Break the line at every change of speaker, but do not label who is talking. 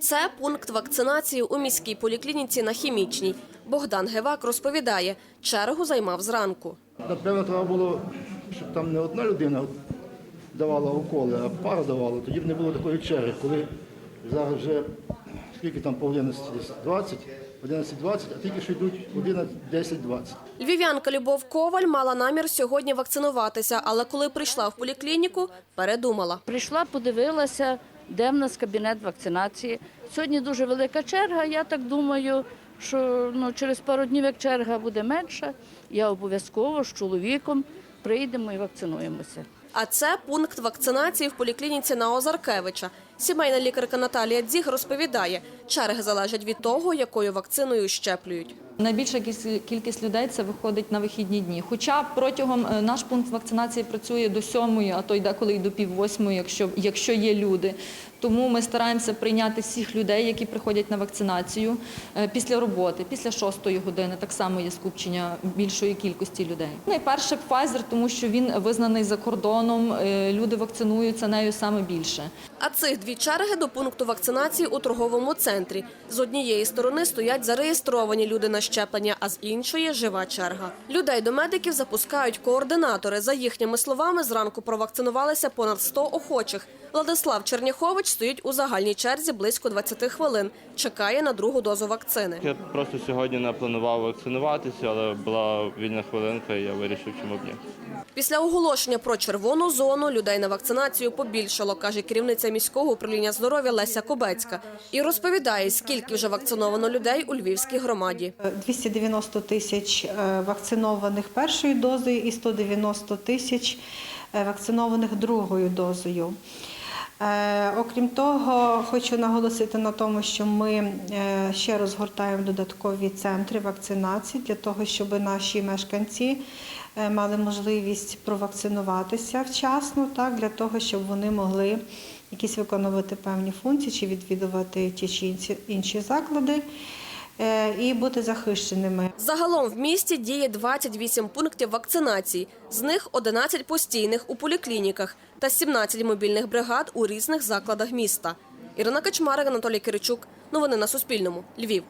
Це пункт вакцинації у міській поліклініці на хімічній. Богдан Гевак розповідає, чергу займав зранку.
Напевно, треба було, щоб там не одна людина давала уколи, а пара давала. Тоді б не було такої черги, коли зараз вже скільки там по 11, десь 20, 11.20, а тільки що йдуть 10-20.
Львів'янка Любов Коваль мала намір сьогодні вакцинуватися, але коли прийшла в поліклініку, передумала.
Прийшла, подивилася, де в нас кабінет вакцинації. Сьогодні дуже велика черга. Я так думаю, що ну, через пару днів, як черга буде менша, я обов'язково з чоловіком прийдемо і вакцинуємося.
А це пункт вакцинації в поліклініці на Озаркевича. Сімейна лікарка Наталія Дзіг розповідає, черги залежать від того, якою вакциною щеплюють.
Найбільша кількість- людей це виходить на вихідні дні. Хоча протягом е, наш пункт вакцинації працює до сьомої, а то й деколи й до пів восьмої, якщо, якщо є люди. Тому ми стараємося прийняти всіх людей, які приходять на вакцинацію е, після роботи, після шостої години. Так само є скупчення більшої кількості людей. Найперше Pfizer, тому що він визнаний за кордоном. е, Люди вакцинуються нею саме більше.
А цих дві черги до пункту вакцинації у торговому центрі. З однієї сторони стоять зареєстровані люди на щеплення, а з іншої жива черга. Людей до медиків запускають координатори. За їхніми словами, зранку провакцинувалися понад 100 охочих. Владислав Черняхович стоїть у загальній черзі близько 20 хвилин. Чекає на другу дозу вакцини.
Я просто сьогодні не планував вакцинуватися, але була вільна хвилинка, і я вирішив, чому б ні.
Після оголошення про червону зону людей на вакцинацію побільшало, каже керівниця міського управління здоров'я Леся Кобецька. І розповідає, скільки вже вакциновано людей у Львівській громаді.
290 тисяч е, вакцинованих першою дозою і 190 тисяч е, вакцинованих другою дозою. Е, Окрім того, хочу наголосити на тому, що ми е, ще розгортаємо додаткові центри вакцинації для того, щоб наші мешканці е, мали можливість провакцинуватися вчасно, так, для того, щоб вони могли якісь виконувати певні функції чи відвідувати ті чи інші- заклади і бути захищеними.
Загалом в місті діє 28 пунктів вакцинації. З них 11 постійних у поліклініках та 17 мобільних бригад у різних закладах міста. Ірина Качмарик, Анатолій Киричук. Новини на Суспільному. Львів.